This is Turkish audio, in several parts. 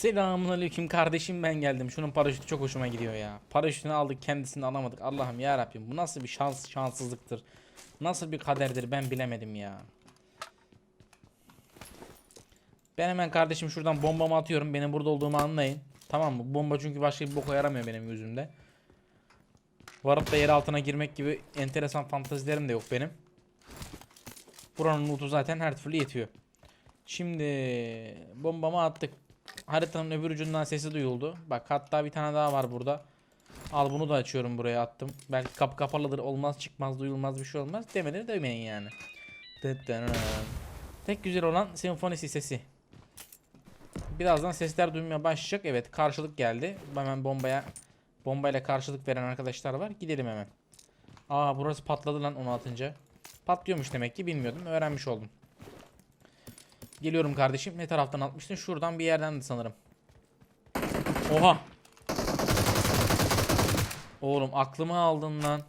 Selamünaleyküm kardeşim ben geldim. Şunun paraşütü çok hoşuma gidiyor ya. Paraşütünü aldık kendisini alamadık. Allah'ım ya Rabbim bu nasıl bir şans şanssızlıktır. Nasıl bir kaderdir ben bilemedim ya. Ben hemen kardeşim şuradan bombamı atıyorum. Benim burada olduğumu anlayın. Tamam mı? Bomba çünkü başka bir boka yaramıyor benim gözümde. Varıp da yer altına girmek gibi enteresan fantazilerim de yok benim. Buranın loot'u zaten her türlü yetiyor. Şimdi bombamı attık. Haritanın öbür ucundan sesi duyuldu. Bak hatta bir tane daha var burada. Al bunu da açıyorum buraya attım. Belki kapı kapalıdır olmaz çıkmaz duyulmaz bir şey olmaz. Demeden demeyin yani. Tek güzel olan senfonisi sesi. Birazdan sesler duymaya başlayacak. Evet karşılık geldi. Hemen bombaya bombayla karşılık veren arkadaşlar var. Gidelim hemen. Aa burası patladı lan 16. Patlıyormuş demek ki bilmiyordum. Öğrenmiş oldum. Geliyorum kardeşim. Ne taraftan atmıştın? Şuradan bir yerden de sanırım. Oha. Oğlum aklımı aldın lan.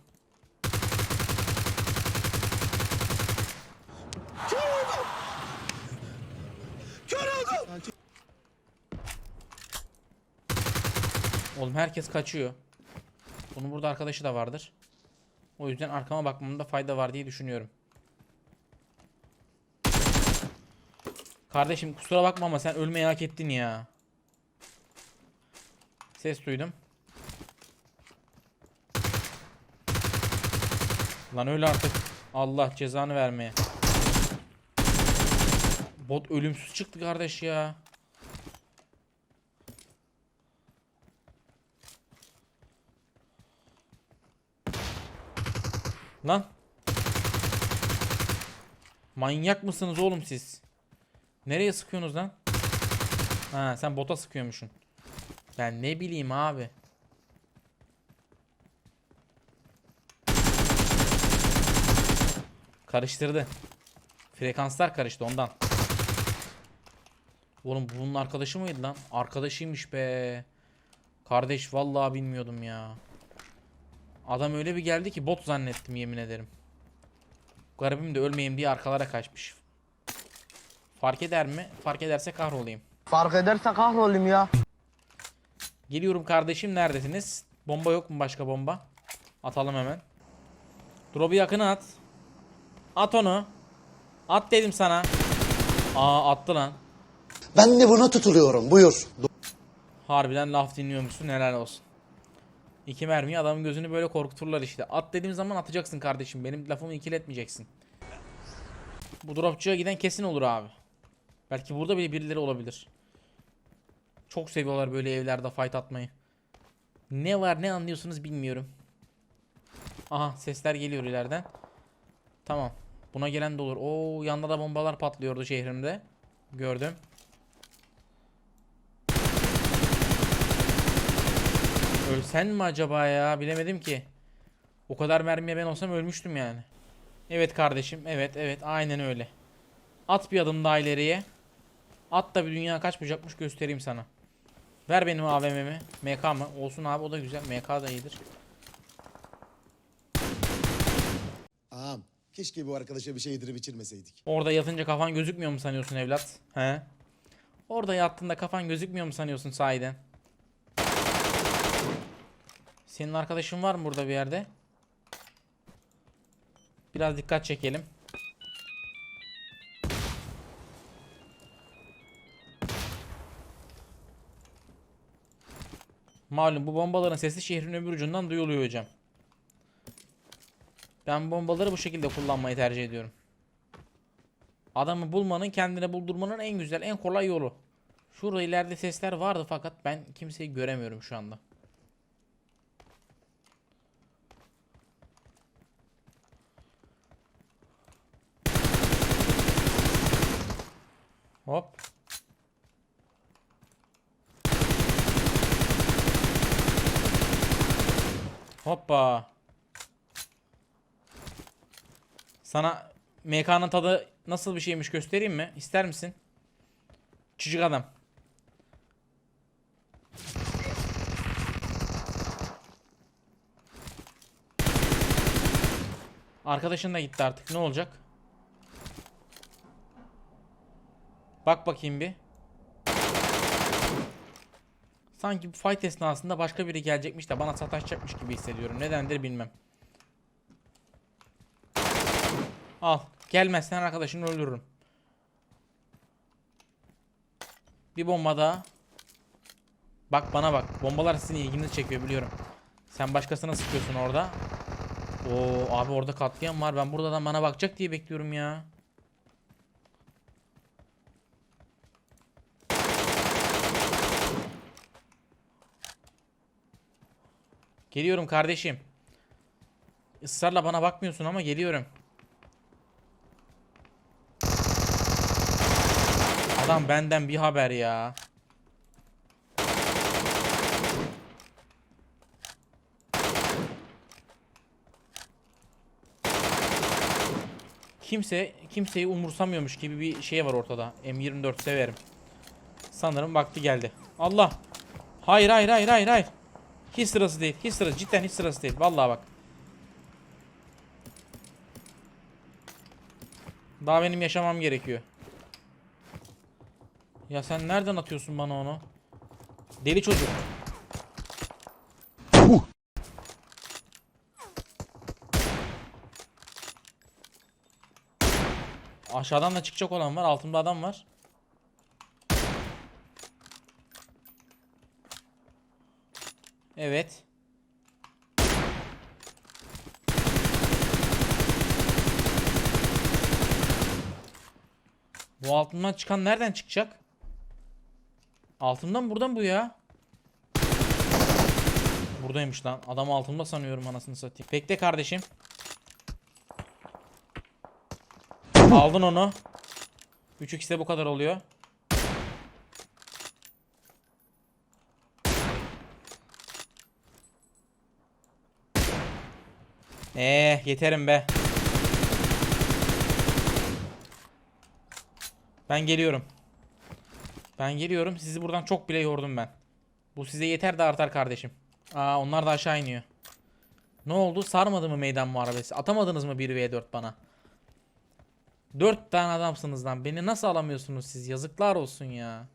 Oğlum herkes kaçıyor. Bunun burada arkadaşı da vardır. O yüzden arkama bakmamda fayda var diye düşünüyorum. Kardeşim kusura bakma ama sen ölmeyi hak ettin ya. Ses duydum. Lan öyle artık. Allah cezanı vermeye. Bot ölümsüz çıktı kardeş ya. Lan. Manyak mısınız oğlum siz? Nereye sıkıyorsunuz lan? Ha sen bota sıkıyormuşsun. Ben ne bileyim abi. Karıştırdı. Frekanslar karıştı ondan. Oğlum bunun arkadaşı mıydı lan? Arkadaşıymış be. Kardeş vallahi bilmiyordum ya. Adam öyle bir geldi ki bot zannettim yemin ederim. Garibim de ölmeyeyim diye arkalara kaçmış. Fark eder mi? Fark ederse kahrolayım. Fark ederse kahrolayım ya. Geliyorum kardeşim neredesiniz? Bomba yok mu başka bomba? Atalım hemen. Drop'u yakına at. At onu. At dedim sana. Aa attı lan. Ben de buna tutuluyorum. Buyur. Harbiden laf dinliyormuşsun helal olsun. İki mermi adamın gözünü böyle korkuturlar işte. At dediğim zaman atacaksın kardeşim. Benim lafımı ikiletmeyeceksin. Bu dropçuya giden kesin olur abi. Belki burada bile birileri olabilir. Çok seviyorlar böyle evlerde fight atmayı. Ne var ne anlıyorsunuz bilmiyorum. Aha sesler geliyor ileriden. Tamam. Buna gelen de olur. Oo yanda da bombalar patlıyordu şehrimde. Gördüm. Ölsen mi acaba ya? Bilemedim ki. O kadar mermiye ben olsam ölmüştüm yani. Evet kardeşim. Evet evet. Aynen öyle. At bir adım daha ileriye. At da bir dünya kaçmayacakmış göstereyim sana. Ver benim AVM'mi. MK mı? Olsun abi o da güzel. MK da iyidir. Ağam keşke bu arkadaşa bir şey yedirip içirmeseydik. Orada yatınca kafan gözükmüyor mu sanıyorsun evlat? He? Orada yattığında kafan gözükmüyor mu sanıyorsun sahiden? Senin arkadaşın var mı burada bir yerde? Biraz dikkat çekelim. Malum bu bombaların sesi şehrin öbür ucundan duyuluyor hocam. Ben bombaları bu şekilde kullanmayı tercih ediyorum. Adamı bulmanın kendine buldurmanın en güzel en kolay yolu. Şurada ileride sesler vardı fakat ben kimseyi göremiyorum şu anda. Hop. Hoppa. Sana MK'nın tadı nasıl bir şeymiş göstereyim mi? İster misin? Çocuk adam. Arkadaşın da gitti artık. Ne olacak? Bak bakayım bir. Sanki bu fight esnasında başka biri gelecekmiş de bana sataşacakmış gibi hissediyorum. Nedendir bilmem. Al. Gelmezsen arkadaşını öldürürüm. Bir bomba daha. Bak bana bak. Bombalar sizin ilginizi çekiyor biliyorum. Sen başkasına sıkıyorsun orada. Oo abi orada katliam var. Ben buradan bana bakacak diye bekliyorum ya. Geliyorum kardeşim. Israrla bana bakmıyorsun ama geliyorum. Adam benden bir haber ya. Kimse kimseyi umursamıyormuş gibi bir şey var ortada. M24 severim. Sanırım vakti geldi. Allah. Hayır hayır hayır hayır hayır. Hiç sırası değil. Hiç sırası cidden hiç sırası değil. Vallahi bak. Daha benim yaşamam gerekiyor. Ya sen nereden atıyorsun bana onu? Deli çocuk. Aşağıdan da çıkacak olan var. Altımda adam var. Evet. Bu altından çıkan nereden çıkacak? Altından buradan bu ya. Buradaymış lan. Adam altımda sanıyorum anasını satayım. Bekle kardeşim. Aldın onu. 3 de bu kadar oluyor. Eh yeterim be. Ben geliyorum. Ben geliyorum. Sizi buradan çok bile yordum ben. Bu size yeter de artar kardeşim. Aa onlar da aşağı iniyor. Ne oldu? Sarmadı mı meydan muharebesi? Atamadınız mı 1v4 bana? 4 tane adamsınız lan. Beni nasıl alamıyorsunuz siz? Yazıklar olsun ya.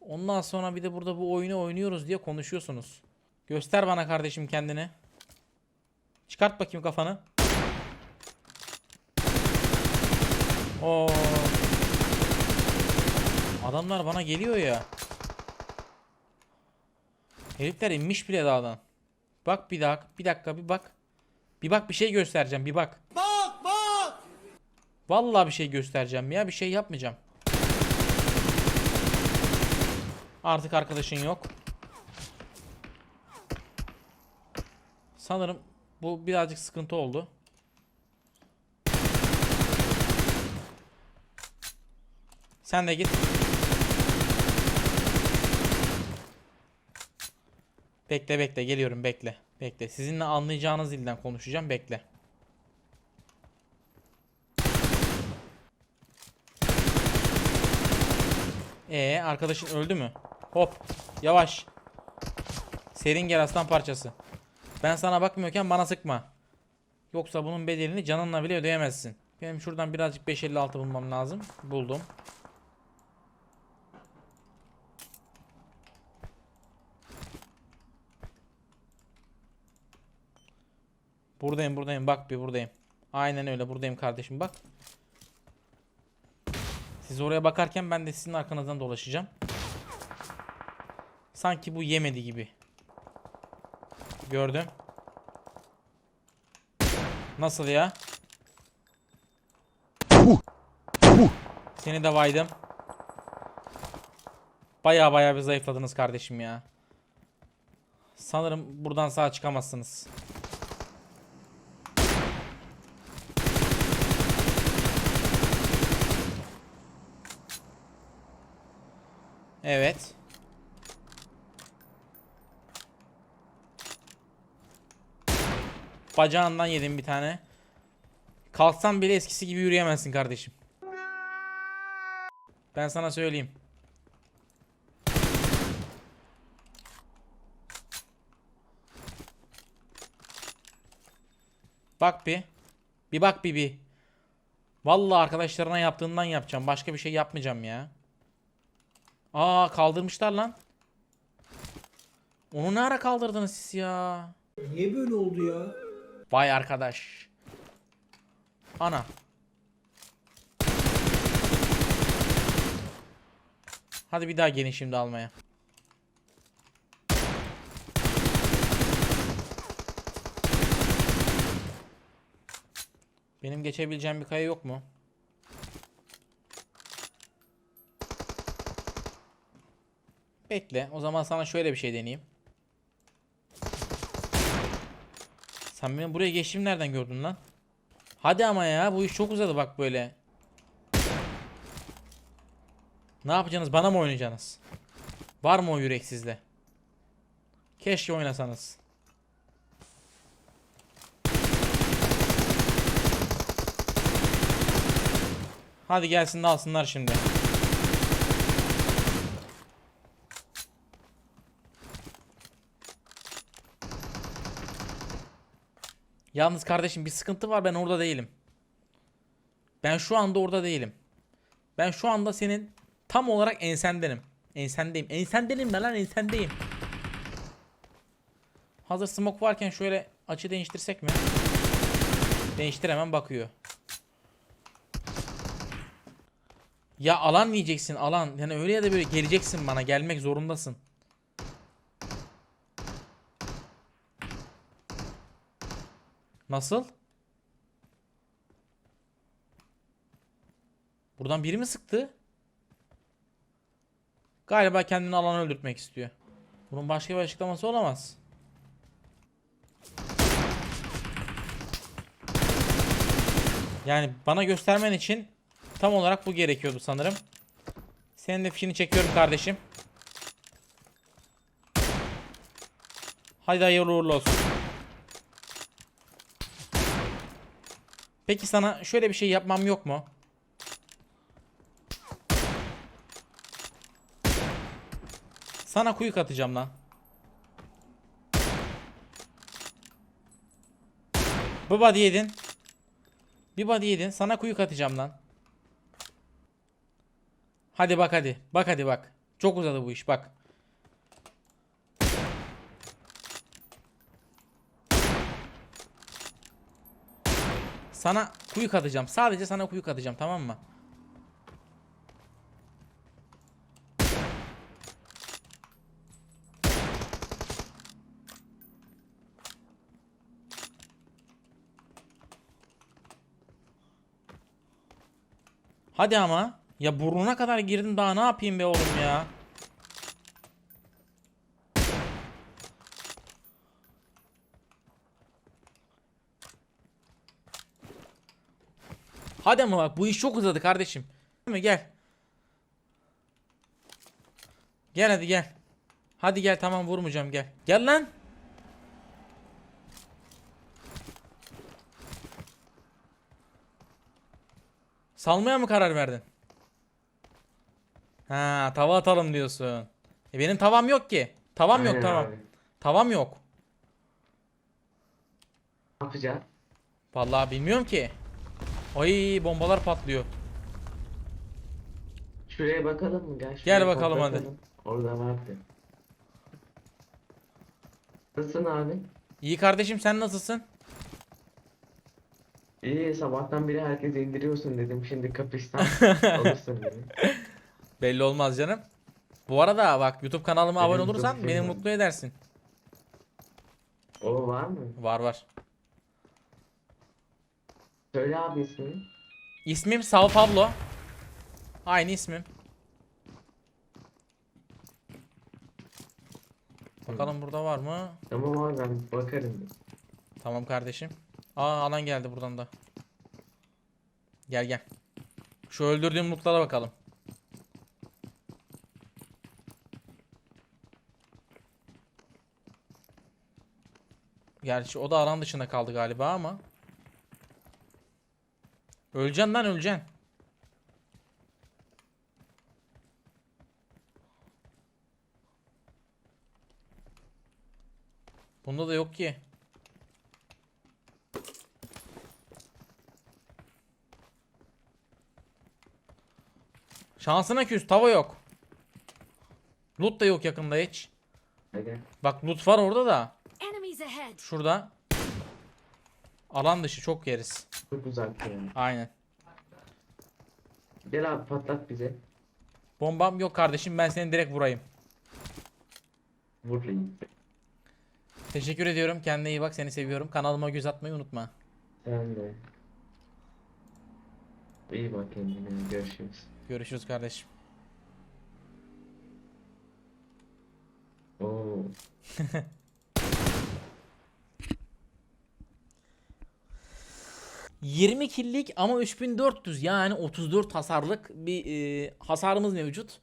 Ondan sonra bir de burada bu oyunu oynuyoruz diye konuşuyorsunuz. Göster bana kardeşim kendini. Çıkart bakayım kafanı. Oo. Adamlar bana geliyor ya. Herifler inmiş bile dağdan. Bak bir dakika, bir dakika bir bak. Bir bak bir şey göstereceğim, bir bak. Bak bak. Vallahi bir şey göstereceğim ya, bir şey yapmayacağım. Artık arkadaşın yok. Sanırım bu birazcık sıkıntı oldu. Sen de git. Bekle bekle geliyorum bekle. Bekle. Sizinle anlayacağınız dilden konuşacağım bekle. Ee arkadaşın öldü mü? Hop. Yavaş. Serin gel aslan parçası. Ben sana bakmıyorken bana sıkma. Yoksa bunun bedelini canınla bile ödeyemezsin. Benim şuradan birazcık 556 bulmam lazım. Buldum. Buradayım buradayım bak bir buradayım. Aynen öyle buradayım kardeşim bak. Siz oraya bakarken ben de sizin arkanızdan dolaşacağım. Sanki bu yemedi gibi. Gördüm. Nasıl ya? Seni de vaydım. Baya baya bir zayıfladınız kardeşim ya. Sanırım buradan sağ çıkamazsınız. Evet. Bacağından yedim bir tane. Kalksan bile eskisi gibi yürüyemezsin kardeşim. Ben sana söyleyeyim. Bak bir. Bir bak bir bir. Vallahi arkadaşlarına yaptığından yapacağım. Başka bir şey yapmayacağım ya. Aa kaldırmışlar lan. Onu ne ara kaldırdınız siz ya? Niye böyle oldu ya? Vay arkadaş. Ana. Hadi bir daha gelin şimdi almaya. Benim geçebileceğim bir kaya yok mu? Bekle. O zaman sana şöyle bir şey deneyeyim. Sen benim buraya geçtiğimi nereden gördün lan? Hadi ama ya bu iş çok uzadı bak böyle. Ne yapacaksınız? Bana mı oynayacaksınız? Var mı o yürek sizde? Keşke oynasanız. Hadi gelsin de alsınlar şimdi. Yalnız kardeşim bir sıkıntı var ben orada değilim. Ben şu anda orada değilim. Ben şu anda senin tam olarak ensendenim. Ensendeyim. Ensendenim ne lan ensendeyim. Hazır smoke varken şöyle açı değiştirsek mi? Değiştir hemen bakıyor. Ya alan diyeceksin alan. Yani öyle ya da böyle geleceksin bana. Gelmek zorundasın. Nasıl? Buradan biri mi sıktı? Galiba kendini alanı öldürtmek istiyor. Bunun başka bir açıklaması olamaz. Yani bana göstermen için tam olarak bu gerekiyordu sanırım. Senin de fişini çekiyorum kardeşim. Haydi hayırlı uğurlu olsun. Peki sana şöyle bir şey yapmam yok mu? Sana kuyu atacağım lan. Bu body yedin. Bir body yedin. Sana kuyu atacağım lan. Hadi bak hadi. Bak hadi bak. Çok uzadı bu iş bak. Sana kuyu atacağım. Sadece sana kuyu atacağım tamam mı? Hadi ama. Ya burnuna kadar girdim daha ne yapayım be oğlum ya. Hadi ama bak bu iş çok uzadı kardeşim. Değil mi? Gel. Gel hadi gel. Hadi gel tamam vurmayacağım gel. Gel lan. Salmaya mı karar verdin? Ha, tava atalım diyorsun. E benim tavam yok ki. Tavam yok Aynen tamam. abi. Tavam yok. Ne yapacağız? Vallahi bilmiyorum ki. Ay bombalar patlıyor. Şuraya bakalım mı? Gel, Gel bakalım hadi. bakalım. Orada vardı. Nasılsın abi? İyi kardeşim sen nasılsın? İyi sabahtan beri herkes indiriyorsun dedim. Şimdi kapışsam alırsın dedim. Belli olmaz canım. Bu arada bak YouTube kanalıma Benim abone çok olursan şeyim beni mutlu edersin. O var mı? Var var. Söyle abi ismini. İsmim Sao Pablo. Aynı ismim. Bakalım burada var mı? Tamam abi ben bakarım. Tamam kardeşim. Aa alan geldi buradan da. Gel gel. Şu öldürdüğüm mutlara bakalım. Gerçi o da alan dışında kaldı galiba ama. Öleceksin lan öleceksin. Bunda da yok ki. Şansına küs tava yok. Loot da yok yakında hiç. Bak loot var orada da. Şurada. Alan dışı çok yeriz. Çok uzak yani. Aynen. Gel abi patlat bize. Bombam yok kardeşim ben seni direkt vurayım. Vurlayın. Teşekkür ediyorum. Kendine iyi bak. Seni seviyorum. Kanalıma göz atmayı unutma. Sen de. İyi bak kendine. Görüşürüz. Görüşürüz kardeşim. Oo. ...20 killik ama 3400 yani 34 hasarlık bir e, hasarımız mevcut.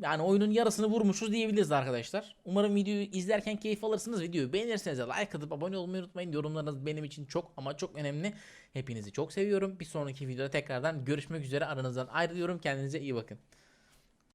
Yani oyunun yarısını vurmuşuz diyebiliriz arkadaşlar. Umarım videoyu izlerken keyif alırsınız. Videoyu beğenirseniz like atıp abone olmayı unutmayın. Yorumlarınız benim için çok ama çok önemli. Hepinizi çok seviyorum. Bir sonraki videoda tekrardan görüşmek üzere. Aranızdan ayrılıyorum. Kendinize iyi bakın.